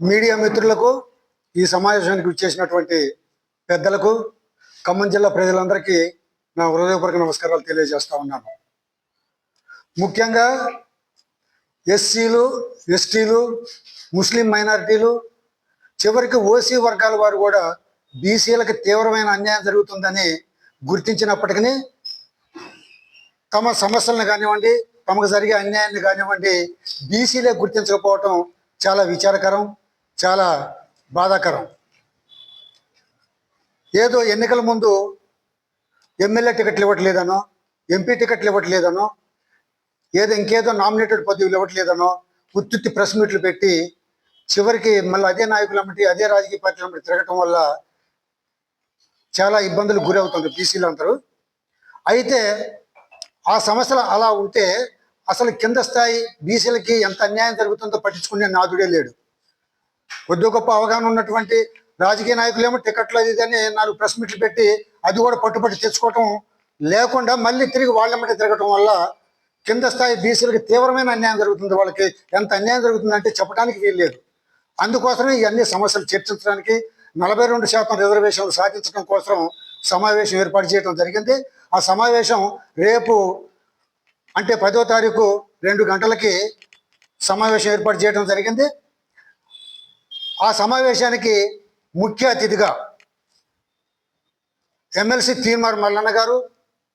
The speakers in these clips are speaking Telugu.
మీడియా మిత్రులకు ఈ సమావేశానికి విచ్చేసినటువంటి పెద్దలకు ఖమ్మం జిల్లా ప్రజలందరికీ నా హృదయపూర్వక నమస్కారాలు తెలియజేస్తా ఉన్నాను. ముఖ్యంగా ఎస్సీలు ఎస్టీలు ముస్లిం మైనారిటీలు చివరికి ఓసీ వర్గాల వారు కూడా బీసీలకు తీవ్రమైన అన్యాయం జరుగుతుందని గుర్తించినప్పటికీ తమ సమస్యలను కానివ్వండి తమకు జరిగే అన్యాయాన్ని కానివ్వండి బీసీలే గుర్తించకపోవటం చాలా విచారకరం. చాలా బాధాకరం. ఏదో ఎన్నికల ముందు ఎమ్మెల్యే టికెట్లు ఇవ్వట్లేదనో ఎంపీ టికెట్లు ఇవ్వట్లేదనో ఏదో ఇంకేదో నామినేటెడ్ పదవులు ఇవ్వట్లేదనో ఉత్తుత్తి ప్రెస్ మీట్లు పెట్టి చివరికి మళ్ళీ అదే నాయకులు అమ్మటి అదే రాజకీయ పార్టీలు అమ్మటి తిరగటం వల్ల చాలా ఇబ్బందులు గురవుతుంది బీసీలు అందరూ అయితే ఆ సమస్యలు అలా ఉంటే అసలు కింద స్థాయి బీసీలకి ఎంత అన్యాయం జరుగుతుందో పట్టించుకునే నాదుడే లేడు. కొద్ది గొప్ప అవగాహన ఉన్నటువంటి రాజకీయ నాయకులేమో టికెట్లు అది ఇది అని నాలుగు ప్రెస్ మీట్లు పెట్టి అది కూడా పట్టుపట్టి తెచ్చుకోవటం లేకుండా మళ్ళీ తిరిగి వాళ్ళెమ్మటి తిరగటం వల్ల కింద స్థాయి బీసీలకు తీవ్రమైన అన్యాయం జరుగుతుంది. వాళ్ళకి ఎంత అన్యాయం జరుగుతుందంటే చెప్పడానికి వీల్లేదు అందుకోసమే ఇవన్నీ సమస్యలు చర్చించడానికి నలభై రెండు శాతం రిజర్వేషన్లు సాధించడం కోసం సమావేశం ఏర్పాటు చేయడం జరిగింది. ఆ సమావేశం రేపు అంటే పదో తారీఖు రెండు గంటలకి సమావేశం ఏర్పాటు చేయడం జరిగింది. ఆ సమావేశానికి ముఖ్య అతిథిగా ఎమ్మెల్సీ తీన్మార్ మల్లన్న గారు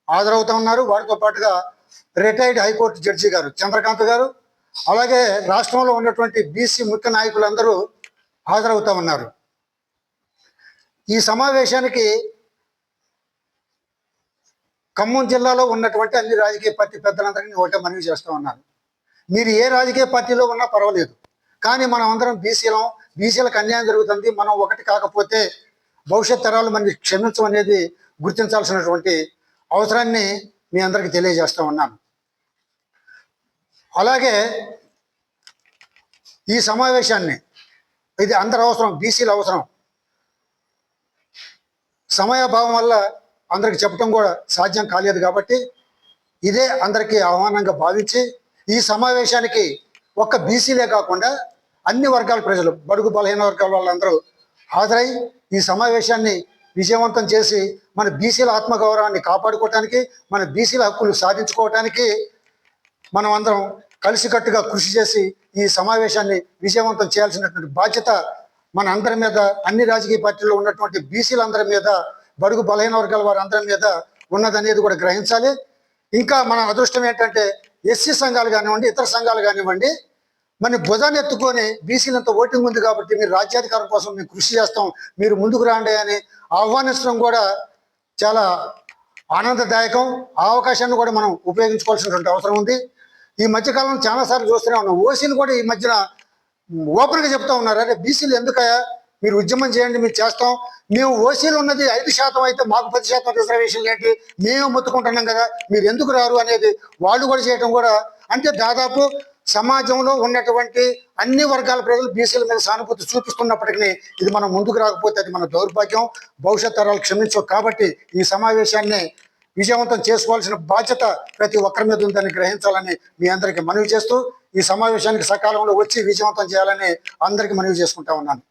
హాజరవుతా ఉన్నారు. వారితో పాటుగా రిటైర్డ్ హైకోర్టు జడ్జి గారు చంద్రకాంత్ గారు అలాగే రాష్ట్రంలో ఉన్నటువంటి బీసీ ముఖ్య నాయకులందరూ హాజరవుతా ఉన్నారు. ఈ సమావేశానికి ఖమ్మం జిల్లాలో ఉన్నటువంటి అన్ని రాజకీయ పార్టీ పెద్దలందరికీ ఒకటే మనవి చేస్తూ ఉన్నాను మీరు ఏ రాజకీయ పార్టీలో ఉన్నా పర్వాలేదు. కానీ మనం అందరం బీసీలం బీసీలకు అన్యాయం జరుగుతుంది. మనం ఒకటి కాకపోతే భవిష్యత్ తరాలు మనకి క్షమించమనేది గుర్తించాల్సినటువంటి అవసరాన్ని మీ అందరికీ తెలియజేస్తూ ఉన్నాను. అలాగే ఈ సమావేశాన్ని ఇది అందరి అవసరం బీసీల అవసరం. సమయాభావం వల్ల అందరికి చెప్పడం కూడా సాధ్యం కాలేదు కాబట్టి ఇదే అందరికీ ఆహ్వానంగా భావించి ఈ సమావేశానికి ఒక్క బీసీలే కాకుండా అన్ని వర్గాల ప్రజలు బడుగు బలహీన వర్గాల వాళ్ళందరూ హాజరై ఈ సమావేశాన్ని విజయవంతం చేసి మన బీసీల ఆత్మగౌరవాన్ని కాపాడుకోవటానికి మన బీసీల హక్కులు సాధించుకోవటానికి మనం అందరం కలిసికట్టుగా కృషి చేసి ఈ సమావేశాన్ని విజయవంతం చేయాల్సినటువంటి బాధ్యత మన అందరి మీద అన్ని రాజకీయ పార్టీల్లో ఉన్నటువంటి బీసీలందరి మీద బడుగు బలహీన వర్గాల వారి అందరి మీద ఉన్నదనేది కూడా గ్రహించాలి. ఇంకా మన అదృష్టం ఏంటంటే ఎస్సీ సంఘాలు కానివ్వండి ఇతర సంఘాలు కానివ్వండి మన భుజాన్ని ఎత్తుకొని బీసీలంత ఓటింగ్ ఉంది కాబట్టి మీరు రాజ్యాధికారం కోసం మేము కృషి చేస్తాం మీరు ముందుకు రాండి అని ఆహ్వానించడం కూడా చాలా ఆనందదాయకం. ఆ అవకాశాన్ని కూడా మనం ఉపయోగించుకోవాల్సినటువంటి అవసరం ఉంది. ఈ మధ్యకాలం చాలాసార్లు చూస్తూనే ఉన్నాం. ఓసీలు కూడా ఈ మధ్యన ఓపెన్గా చెప్తా ఉన్నారు. అరే బీసీలు ఎందుకయ్యా? మీరు ఉద్యమం చేయండి మీరు చేస్తాం. మేము ఓసీలు ఉన్నది ఐదు శాతం అయితే మాకు పది శాతం రిజర్వేషన్లు ఏంటి? మేము మొత్తుకుంటున్నాం కదా. మీరు ఎందుకు రారు అనేది వాళ్ళు కూడా చేయడం కూడా అంటే దాదాపు సమాజంలో ఉన్నటువంటి అన్ని వర్గాల ప్రజలు బీసీల మీద సానుభూతి చూపిస్తున్నప్పటికీ ఇది మనం ముందుకు రాకపోతే అది మన దౌర్భాగ్యం. భవిష్యత్ తరాలు క్షమించవు కాబట్టి ఈ సమావేశాన్ని విజయవంతం చేసుకోవాల్సిన బాధ్యత ప్రతి ఒక్కరి మీద ఉందని గ్రహించాలని మీ అందరికీ మనవి చేస్తూ ఈ సమావేశానికి సకాలంలో వచ్చి విజయవంతం చేయాలని అందరికీ మనవి చేసుకుంటా ఉన్నాను.